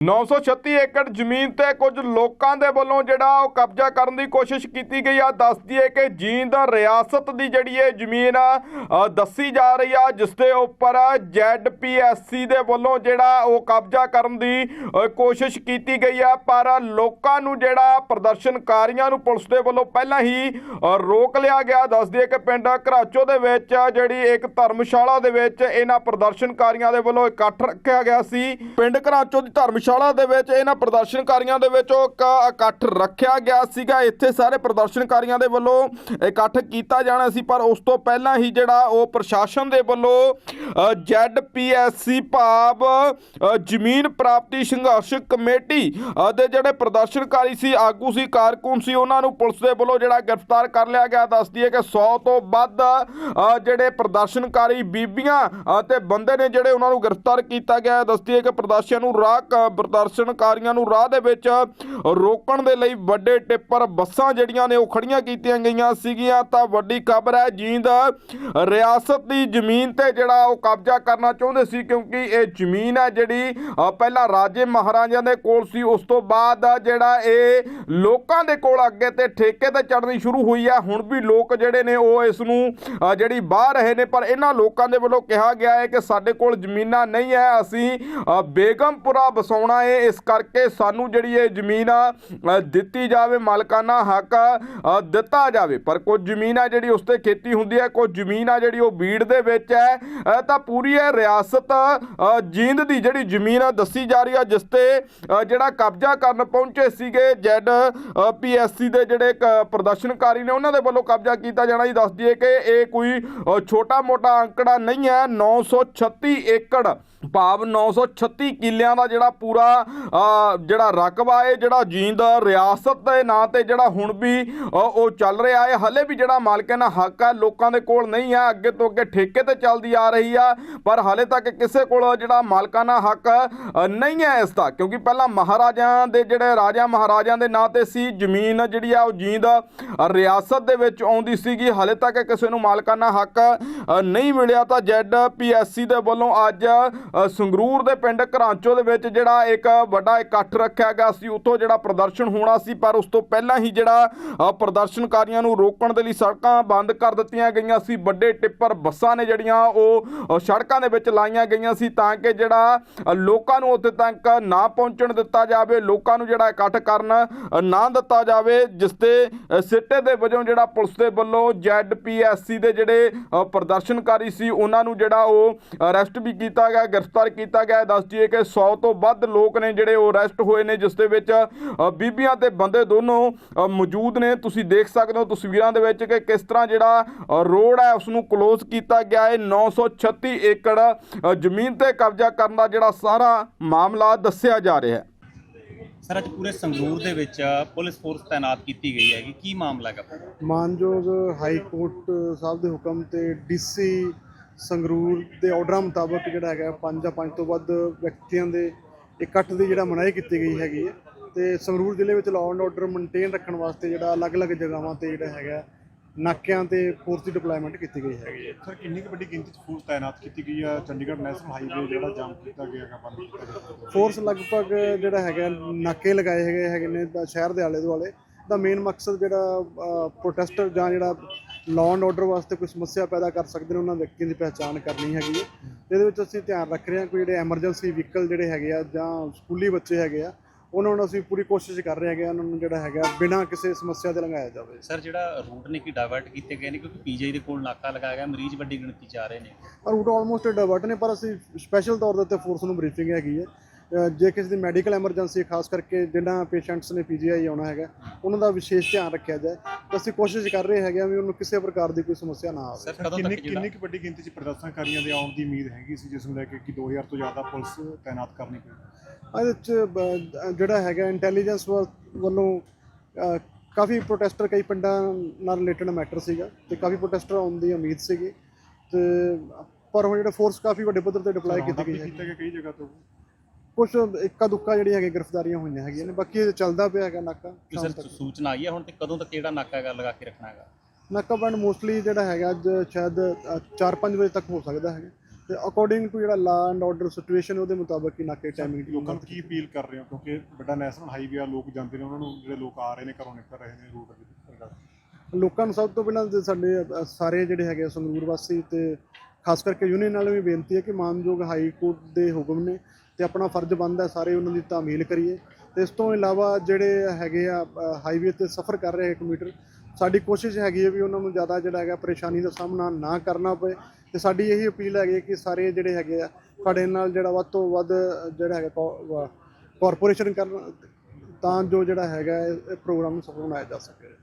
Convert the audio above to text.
936 ਏਕੜ ਜ਼ਮੀਨ ਤੇ ਕੁਝ ਲੋਕਾਂ ਦੇ ਵੱਲੋਂ ਜਿਹੜਾ ਉਹ ਕਬਜ਼ਾ ਕਰਨ ਦੀ ਕੋਸ਼ਿਸ਼ ਕੀਤੀ ਗਈ ਆ। ਦੱਸਦੀ ਹੈ ਕਿ ਜੀਂਦ ਰਿਆਸਤ ਦੀ ਜਿਹੜੀ ਇਹ ਜ਼ਮੀਨ ਆ ਦੱਸੀ ਜਾ ਰਹੀ ਆ, ਜਿਸ ਦੇ ਉੱਪਰ ZPSC ਦੇ ਵੱਲੋਂ ਜਿਹੜਾ ਉਹ ਕਬਜ਼ਾ ਕਰਨ ਦੀ ਕੋਸ਼ਿਸ਼ ਕੀਤੀ ਗਈ ਆ। ਪਰ ਲੋਕਾਂ ਨੂੰ ਜਿਹੜਾ ਪ੍ਰਦਰਸ਼ਨਕਾਰੀਆਂ ਨੂੰ ਪੁਲਿਸ ਦੇ ਵੱਲੋਂ ਪਹਿਲਾਂ ਹੀ ਰੋਕ ਲਿਆ ਗਿਆ। ਦੱਸਦੀ ਹੈ ਕਿ ਪਿੰਡ ਘਰਾਚੋ ਦੇ ਵਿੱਚ ਜਿਹੜੀ ਇੱਕ ਧਰਮਸ਼ਾਲਾ ਦੇ ਵਿੱਚ ਇਹਨਾਂ ਪ੍ਰਦਰਸ਼ਨਕਾਰੀਆਂ ਦੇ ਵੱਲੋਂ ਇਕੱਠ ਰੱਖਿਆ ਗਿਆ ਸੀ। ਪਿੰਡ ਘਰਾਚੋ ਦੀ ਧਰਮਸ਼ਾਲਾ ਦੇ ਵਿੱਚ ਇਹਨਾਂ ਪ੍ਰਦਰਸ਼ਨਕਾਰੀਆਂ ਦੇ ਵਿੱਚ ਉਹ ਇੱਕ ਇਕੱਠ ਰੱਖਿਆ ਗਿਆ ਸੀਗਾ। ਇੱਥੇ ਸਾਰੇ ਪ੍ਰਦਰਸ਼ਨਕਾਰੀਆਂ ਦੇ ਵੱਲੋਂ ਇਕੱਠ ਕੀਤਾ ਜਾਣਾ ਸੀ ਪਰ ਉਸ ਤੋਂ ਪਹਿਲਾਂ ਹੀ ਜਿਹੜਾ ਉਹ ਪ੍ਰਸ਼ਾਸਨ ਦੇ ਵੱਲੋਂ ਅ, ZPSC ਭਾਵ ਜ਼ਮੀਨ ਪ੍ਰਾਪਤੀ ਸੰਘਰਸ਼ ਕਮੇਟੀ ਦੇ ਜਿਹੜੇ ਪ੍ਰਦਰਸ਼ਨਕਾਰੀ ਸੀ ਆਗੂ ਸੀ ਕਾਰਕੁਨ ਸੀ ਉਹਨਾਂ ਨੂੰ ਪੁਲਿਸ ਦੇ ਵੱਲੋਂ ਜਿਹੜਾ ਗ੍ਰਿਫਤਾਰ ਕਰ ਲਿਆ ਗਿਆ। ਦੱਸਦੀ ਹੈ ਕਿ 100 ਤੋਂ ਵੱਧ ਜਿਹੜੇ ਪ੍ਰਦਰਸ਼ਨਕਾਰੀ ਬੀਬੀਆਂ ਅਤੇ ਬੰਦੇ ਨੇ ਜਿਹੜੇ ਉਹਨਾਂ ਨੂੰ ਗ੍ਰਿਫਤਾਰ ਕੀਤਾ ਗਿਆ। ਦੱਸਦੀ ਹੈ ਕਿ ਪ੍ਰਦਰਸ਼ਨ ਨੂੰ ਰਾਹ ਕ- ਪ੍ਰਦਰਸ਼ਨਕਾਰੀਆਂ ਨੂੰ ਰਾਹ ਦੇ ਵਿੱਚ ਰੋਕਣ ਦੇ ਲਈ ਵੱਡੇ ਟਿੱਪਰ ਬੱਸਾਂ ਜਿਹੜੀਆਂ ਨੇ ਉਹ ਖੜੀਆਂ ਕੀਤੀਆਂ ਗਈਆਂ ਸੀਗੀਆਂ। ਤਾਂ ਵੱਡੀ ਖਬਰ ਹੈ, ਜੀਂਦ ਰਿਆਸਤ ਦੀ ਜ਼ਮੀਨ ਤੇ ਜਿਹੜਾ ਉਹ ਕਬਜ਼ਾ ਕਰਨਾ ਚਾਹੁੰਦੇ ਸੀ ਕਿਉਂਕਿ ਇਹ ਜ਼ਮੀਨ ਹੈ ਜਿਹੜੀ ਪਹਿਲਾਂ ਰਾਜੇ ਮਹਾਰਾਜਿਆਂ ਦੇ ਕੋਲ ਸੀ। ਉਸ ਤੋਂ ਬਾਅਦ ਜਿਹੜਾ ਇਹ ਲੋਕਾਂ ਦੇ ਕੋਲ ਅੱਗੇ ਤੇ ਠੇਕੇ ਤੇ ਚੜਨੀ ਸ਼ੁਰੂ ਹੋਈ ਹੈ। ਹੁਣ ਵੀ ਲੋਕ ਜਿਹੜੇ ਨੇ ਉਹ ਇਸ ਨੂੰ ਜਿਹੜੀ ਬਾਹ ਰਹੇ ਨੇ, ਪਰ ਇਹਨਾਂ ਲੋਕਾਂ ਦੇ ਵੱਲੋਂ ਕਿਹਾ ਗਿਆ ਹੈ ਕਿ ਸਾਡੇ ਕੋਲ ਜ਼ਮੀਨਾਂ ਨਹੀਂ ਹੈ। ਅਸੀਂ ਬੇਗਮਪੁਰਾ ਬੇਗਮਪੁਰਾ ਵਸਾਉਣਾ ਹੈ ਇਸ ਕਰਕੇ ਸਾਨੂੰ ਜਿਹੜੀ ਇਹ ਜ਼ਮੀਨ ਆ ਦਿੱਤੀ ਜਾਵੇ, ਮਾਲਕਾਨਾ ਹੱਕ ਦਿੱਤਾ ਜਾਵੇ। ਪਰ ਕੁਝ ਜ਼ਮੀਨ ਆ ਜਿਹੜੀ ਉਸ ਤੇ ਖੇਤੀ ਹੁੰਦੀ ਹੈ ਕੁਝ ਜ਼ਮੀਨ ਆ ਜਿਹੜੀ ਉਹ ਬੀੜ ਦੇ ਵਿੱਚ ਹੈ। ਤਾਂ ਪੂਰੀ ਇਹ ਰਿਆਸਤ ਜੀਂਦ ਦੀ ਜਿਹੜੀ ਜ਼ਮੀਨ ਆ, ਦੱਸੀ ਜਾ ਰਹੀ ਆ, ਜਿਸ ਤੇ ਜਿਹੜਾ ਕਬਜ਼ਾ ਕਰਨ ਪਹੁੰਚੇ ਸੀਗੇ, ਜੈਡ ਪੀਐਸਸੀ ਦੇ ਜਿਹੜੇ ਪ੍ਰਦਰਸ਼ਨਕਾਰੀ ਨੇ, ਉਹਨਾਂ ਦੇ ਵੱਲੋਂ ਕਬਜ਼ਾ ਕੀਤਾ ਜਾਣਾ। ਹੀ ਦੱਸਦੀ ਹੈ ਕਿ ਇਹ ਕੋਈ ਛੋਟਾ ਮੋਟਾ ਅੰਕੜਾ ਨਹੀਂ ਹੈ। 936 ਏਕੜ, ਭਾਵ 936 ਕਿੱਲਿਆਂ ਦਾ ਜਿਹੜਾ ਪੂਰਾ ਅ, ਜਿਹੜਾ ਰਕਬਾ ਹੈ ਜਿਹੜਾ ਜੀਂਦ ਰਿਆਸਤ ਦੇ ਨਾਂ ਤੇ ਜਿਹੜਾ ਹੁਣ ਵੀ ਉਹ ਚੱਲ ਰਿਹਾ ਹੈ ਹਲੇ ਵੀ ਜਿਹੜਾ ਮਾਲਕਾਨਾ ਹੱਕ ਹੈ ਲੋਕਾਂ ਦੇ ਕੋਲ ਨਹੀਂ ਹੈ ਅੱਗੇ ਤੋਂ ਅੱਗੇ ਠੇਕੇ ਤੇ ਚੱਲਦੀ ਆ ਰਹੀ ਆ। ਪਰ ਹਲੇ ਤੱਕ ਕਿਸੇ ਕੋਲ ਜਿਹੜਾ ਮਾਲਕਾਨਾ ਹੱਕ ਨਹੀਂ ਹੈ ਇਸ ਦਾ। ਕਿਉਂਕਿ ਪਹਿਲਾਂ ਮਹਾਰਾਜਿਆਂ ਦੇ ਜਿਹੜੇ ਰਾਜਾ ਮਹਾਰਾਜਿਆਂ ਦੇ ਨਾਂ ਤੇ ਸੀ ਜ਼ਮੀਨ ਜਿਹੜੀ ਆ ਉਹ ਜੀਂਦ ਰਿਆਸਤ ਦੇ ਵਿੱਚ ਆਉਂਦੀ ਸੀਗੀ। ਹਲੇ ਤੱਕ ਕਿਸੇ ਨੂੰ ਮਾਲਕਾਨਾ ਹੱਕ ਨਹੀਂ ਮਿਲਿਆ। ਤਾਂ ZPSC ਦੇ ਵੱਲੋਂ ਅੱਜ ਸੰਗਰੂਰ ਦੇ ਪਿੰਡ ਘਰਾਂਚੋ ਦੇ ਵਿੱਚ ਜਿਹੜਾ ਇੱਕ ਵੱਡਾ ਇਕੱਠ ਰੱਖਿਆ ਗਿਆ ਸੀ। ਉੱਥੋਂ ਜਿਹੜਾ ਪ੍ਰਦਰਸ਼ਨ ਹੋਣਾ ਸੀ, ਪਰ ਉਸ ਤੋਂ ਪਹਿਲਾਂ ਹੀ ਜਿਹੜਾ ਪ੍ਰਦਰਸ਼ਨਕਾਰੀਆਂ ਨੂੰ ਰੋਕਣ ਦੇ ਲਈ ਸੜਕਾਂ ਬੰਦ ਕਰ ਦਿੱਤੀਆਂ ਗਈਆਂ ਸੀ। ਵੱਡੇ ਟਿੱਪਰ ਬੱਸਾਂ ਨੇ ਜਿਹੜੀਆਂ, ਉਹ ਸੜਕਾਂ ਦੇ ਵਿੱਚ ਲਾਈਆਂ ਗਈਆਂ ਸੀ ਤਾਂ ਕਿ ਜਿਹੜਾ ਲੋਕਾਂ ਨੂੰ ਉੱਥੇ ਤੱਕ ਨਾ ਪਹੁੰਚਣ ਦਿੱਤਾ ਜਾਵੇ, ਲੋਕਾਂ ਨੂੰ ਜਿਹੜਾ ਇਕੱਠ ਕਰਨ ਨਾ ਦਿੱਤਾ ਜਾਵੇ, ਜਿਸ ਤੇ ਸਿੱਟੇ ਦੇ ਵਜੋਂ ਜਿਹੜਾ ਪੁਲਿਸ ਦੇ ਵੱਲੋਂ ZPSC ਦੇ ਜਿਹੜੇ ਪ੍ਰਦਰਸ਼ਨਕਾਰੀ ਸੀ, ਉਹਨਾਂ ਨੂੰ ਜਿਹੜਾ ਉਹ ਅਰੈਸਟ ਵੀ ਕੀਤਾ ਗਿਆ, ਗ੍ਰਿਫਤਾਰ ਕੀਤਾ ਗਿਆ। ਦੱਸ ਦਈਏ ਕਿ 100 ਤੋਂ ਵੱਧ ਲੋਕ ਨੇ ਜਿਹੜੇ ਉਹ ਅਰੈਸਟ ਹੋਏ ਨੇ ਜਿਸ ਦੇ ਵਿੱਚ ਬੀਬੀਆਂ ਤੇ ਬੰਦੇ ਦੋਨੋਂ ਮੌਜੂਦ ਨੇ। ਤੁਸੀਂ ਦੇਖ ਸਕਦੇ ਹੋ ਤਸਵੀਰਾਂ ਦੇ ਵਿੱਚ ਕਿ ਕਿਸ ਤਰ੍ਹਾਂ ਜਿਹੜਾ ਰੋਡ ਹੈ ਉਸ ਨੂੰ ਕਲੋਜ਼ ਕੀਤਾ ਗਿਆ ਹੈ। 936 ਏਕੜ ਜ਼ਮੀਨ ਤੇ ਕਬਜ਼ਾ ਕਰਨ ਦਾ ਜਿਹੜਾ ਸਾਰਾ ਮਾਮਲਾ ਦੱਸਿਆ ਜਾ ਰਿਹਾ ਹੈ। ਸਰ ਅੱਜ ਪੂਰੇ ਸੰਗਰੂਰ ਦੇ ਵਿੱਚ ਪੁਲਿਸ ਫੋਰਸ ਤਾਇਨਾਤ ਕੀਤੀ ਗਈ ਹੈਗੀ। ਕੀ ਮਾਮਲਾ ਹੈਗਾ? ਮਾਨਯੋਗ ਹਾਈ ਕੋਰਟ ਸਾਹਿਬ ਦੇ ਹੁਕਮ ਤੇ ਡੀਸੀ ਸੰਗਰੂਰ ਦੇ ਆਰਡਰਾਂ ਮੁਤਾਬਕ ਜਿਹੜਾ ਹੈਗਾ ਪੰਜ ਜਾਂ ਪੰਜ ਤੋਂ ਵੱਧ ਵਿਅਕਤੀਆਂ ਦੇ ਇਕੱਠ ਦੀ ਜਿਹੜਾ ਮਨਾਹੀ ਕੀਤੀ ਗਈ ਹੈਗੀ ਹੈ ਤੇ ਸੰਗਰੂਰ ਜ਼ਿਲ੍ਹੇ ਵਿੱਚ ਲਾਅ ਐਂਡ ਆਰਡਰ ਮੇਨਟੇਨ ਰੱਖਣ ਵਾਸਤੇ ਜਿਹੜਾ ਅਲੱਗ-ਅਲੱਗ ਜਗ੍ਹਾਵਾਂ ਤੇ ਜਿਹੜਾ ਹੈਗਾ ਨਾਕਿਆਂ ਤੇ ਫੋਰਸ ਦੀ ਡਿਪਲੋਇਮੈਂਟ ਕੀਤੀ ਗਈ ਹੈਗੀ ਹੈ। ਸਰ ਕਿੰਨੀ ਕੁ ਵੱਡੀ ਗਿਣਤੀ 'ਚ ਫੋਰਸ ਤਾਇਨਾਤ ਕੀਤੀ ਗਈ ਆ ਚੰਡੀਗੜ੍ਹ ਨੈਸ਼ਨਲ ਹਾਈਵੇ ਜਿਹੜਾ ਜਾਮ ਕੀਤਾ ਗਿਆ ਹੈਗਾ ਬੰਦ ਕੀਤਾ ਗਿਆ ਫੋਰਸ ਲਗਭਗ ਜਿਹੜਾ ਹੈਗਾ ਨਾਕੇ ਲਗਾਏ ਹੈਗੇ ਹੈਗੇ ਨੇ ਸ਼ਹਿਰ ਦੇ ਆਲੇ ਦੁਆਲੇ ਦਾ ਮੇਨ ਮਕਸਦ ਜਿਹੜਾ ਪ੍ਰੋਟੈਸਟਰ ਜਾਂ ਜਿਹੜਾ ਲਾਅ ਐਂਡ ਆਰਡਰ ਵਾਸਤੇ ਕੋਈ ਸਮੱਸਿਆ ਪੈਦਾ ਕਰ ਸਕਦੇ ਨੇ ਉਹਨਾਂ ਵਿਅਕਤੀਆਂ ਦੀ ਪਹਿਚਾਣ ਕਰਨੀ ਹੈਗੀ ਹੈ। ਇਹਦੇ ਵਿੱਚ ਅਸੀਂ ਧਿਆਨ ਰੱਖ ਰਹੇ ਹਾਂ ਕੋਈ ਜਿਹੜੇ ਐਮਰਜੈਂਸੀ ਵਹੀਕਲ ਜਿਹੜੇ ਹੈਗੇ ਆ ਜਾਂ ਸਕੂਲੀ ਬੱਚੇ ਹੈਗੇ ਆ ਉਹਨਾਂ ਨੂੰ ਅਸੀਂ ਪੂਰੀ ਕੋਸ਼ਿਸ਼ ਕਰ ਰਹੇ ਹੈਗੇ ਉਹਨਾਂ ਨੂੰ ਜਿਹੜਾ ਹੈਗਾ ਬਿਨਾਂ ਕਿਸੇ ਸਮੱਸਿਆ ਦੇ ਲੰਘਾਇਆ ਜਾਵੇ। ਸਰ ਜਿਹੜਾ ਰੂਟ ਨੇ ਕੀ ਡਾਇਵਰਟ ਕੀਤੇ ਗਏ ਨੇ ਕਿਉਂਕਿ ਪੀਜੀ ਦੇ ਕੋਲ ਨਾਕਾ ਲਗਾਇਆ ਗਿਆ ਮਰੀਜ਼ ਵੱਡੀ ਗਿਣਤੀ ਚ ਆ ਰਹੇ ਨੇ। ਰੂਟ ਆਲਮੋਸਟ ਡਾਇਵਰਟ ਨੇ ਪਰ ਅਸੀਂ ਸਪੈਸ਼ਲ ਤੌਰ ਦੇ ਉੱਤੇ ਫੋਰਸ ਨੂੰ ਬਰੀਫਿੰਗ ਹੈਗੀ ਹੈ। ਜੇ ਕਿਸੇ ਦੀ ਮੈਡੀਕਲ ਐਮਰਜੈਂਸੀ ਖਾਸ ਕਰਕੇ ਜਿਨ੍ਹਾਂ ਪੇਸ਼ੈਂਟਸ ਨੇ ਪੀਜੀਆਈ ਆਉਣਾ ਹੈਗਾ ਉਹਨਾਂ ਦਾ ਵਿਸ਼ੇਸ਼ ਧਿਆਨ ਰੱਖਿਆ ਜਾਏ ਤਾਂ ਅਸੀਂ ਕੋਸ਼ਿਸ਼ ਕਰ ਰਹੇ ਹੈਗੇ ਆ ਵੀ ਉਹਨੂੰ ਕਿਸੇ ਪ੍ਰਕਾਰ ਦੀ ਕੋਈ ਸਮੱਸਿਆ ਨਾ ਆਵੇ। ਕਿੰਨੀ ਕਿੰਨੀ ਵੱਡੀ ਗਿਣਤੀ 'ਚ ਪ੍ਰਦਰਸ਼ਨਕਾਰੀਆਂ ਦੇ ਆਉਣ ਦੀ ਉਮੀਦ ਹੈਗੀ ਸੀ ਜਿਸ ਨੂੰ ਲੈ ਕੇ ਕਿ 2000 ਤੋਂ ਜ਼ਿਆਦਾ ਪੁਲਿਸ ਤਾਇਨਾਤ ਕਰਨੀ ਪਈ? ਇਹਦੇ ਬ- ਜਿਹੜਾ ਹੈਗਾ ਇੰਟੈਲੀਜੈਂਸ ਵੱਲੋਂ ਕਾਫੀ ਪ੍ਰੋਟੈਸਟਰ ਕਈ ਪਿੰਡਾਂ ਨਾਲ ਰਿਲੇਟਡ ਮੈਟਰ ਸੀਗਾ ਤੇ ਕਾਫੀ ਪ੍ਰੋਟੈਸਟਰ ਆਉਣ ਦੀ ਉਮੀਦ ਸੀਗੀ ਤੇ ਪਰ ਹੁਣ ਜਿਹੜਾ ਫੋਰਸ ਕਾਫੀ ਵੱਡੇ ਪੱਧਰ ਤੇ ਡਿਪਲਾਈ ਕੀਤੀ ਗਈ ਹੈ। ਕੀਤਾ ਗਿਆ ਕਈ ਜਗ੍ਹਾ ਤੋਂ? ਕੁਝ ਇੱਕਾ ਦੁੱਕਾ ਜਿਹੜੀਆਂ ਹੈਗੀਆਂ ਗ੍ਰਿਫਤਾਰੀਆਂ ਹੋਈਆਂ ਹੈਗੀਆਂ ਨੇ ਬਾਕੀ ਇਹ ਚੱਲਦਾ ਪਿਆ ਹੈਗਾ ਨਾਕਾ ਕੀ ਸ਼ਾਮ ਸਰ ਤੱਕ। ਸੂਚਨਾ ਆਈ ਹੈ ਹੁਣ ਤੇ ਕਦੋਂ ਤੱਕ ਜਿਹੜਾ ਨਾਕਾ ਹੈਗਾ ਲਗਾ ਕੇ ਰੱਖਣਾ ਹੈਗਾ? ਨਾਕਾ ਬੰਦ ਮੋਸਟਲੀ ਜਿਹੜਾ ਹੈਗਾ ਅੱਜ ਸ਼ਾਇਦ 4-5 ਵਜੇ ਤੱਕ ਹੋ ਸਕਦਾ ਹੈਗਾ। ਤੇ ਅਕੋਰਡਿੰਗ ਟੂ ਜਿਹੜਾ ਲਾ ਐਂਡ ਆਰਡਰ ਸਿਚੁਏਸ਼ਨ ਉਹਦੇ ਮੁਤਾਬਕ ਹੀ ਨਾਕੇ ਟਾਈਮਿੰਗ ਲੋਕਾਂ ਨੂੰ ਕੀ ਅਪੀਲ ਕਰ ਰਹੇ ਹੋ? ਕਿਉਂਕਿ ਵੱਡਾ ਨੈਸ਼ਨਲ ਹਾਈਵੇ ਆ ਲੋਕ ਜਾਂਦੇ ਨੇ ਉਹਨਾਂ ਨੂੰ ਜਿਹੜੇ ਲੋਕ ਆ ਰਹੇ ਨੇ ਘਰੋਂ ਨਿਕਲ ਰਹੇ ਨੇ ਰੂਟ ਦੇ ਲੋਕਾਂ ਨੂੰ ਸਭ ਤੋਂ ਪਹਿਲਾਂ ਤੇ ਸਾਡੇ ਅ, ਸਾਰੇ ਜਿਹੜੇ ਹੈਗੇ ਆ ਸੰਗਰੂਰ ਵਾਸੀ ਤੇ ਖਾਸ ਕਰਕੇ ਯੂਨੀਅਨ ਨਾਲ ਵੀ ਬੇਨਤੀ ਹੈ ਕਿ ਮਾਨਯੋਗ ਹਾਈ ਕੋਰਟ ਦੇ ਹੁਕਮ ਨੇ ਤੇ ਆਪਣਾ ਫਰਜ਼ ਬਣਦਾ ਸਾਰੇ ਉਹਨਾਂ ਦੀ ਤਾਮੀਲ ਕਰੀਏ। ਤੇ ਇਸ ਤੋਂ ਇਲਾਵਾ ਜਿਹੜੇ ਹੈਗੇ ਆ ਹਾਈਵੇ ਤੇ ਸਫ਼ਰ ਕਰ ਰਹੇ ਕਮਿਊਟਰ ਸਾਡੀ ਕੋਸ਼ਿਸ਼ ਹੈਗੀ ਹੈ ਵੀ ਉਹਨਾਂ ਨੂੰ ਜ਼ਿਆਦਾ ਜਿਹੜਾ ਹੈਗਾ ਪਰੇਸ਼ਾਨੀ ਦਾ ਸਾਹਮਣਾ ਨਾ ਕਰਨਾ ਪਏ ਤੇ ਸਾਡੀ ਇਹੀ ਅਪੀਲ ਹੈਗੀ ਹੈ ਕਿ ਸਾਰੇ ਜਿਹੜੇ ਹੈਗੇ ਆ ਸਾਡੇ ਨਾਲ ਜਿਹੜਾ ਵੱਧ ਤੋਂ ਵੱਧ ਜਿਹੜਾ ਹੈਗਾ ਕਾਰਪੋਰੇਸ਼ਨ ਕਰਨ ਤਾਂ ਜੋ ਜਿਹੜਾ ਹੈਗਾ ਇਹ ਪ੍ਰੋਗਰਾਮ ਨੂੰ ਸਫਲ ਬਣਾਇਆ ਜਾ ਸਕੇ।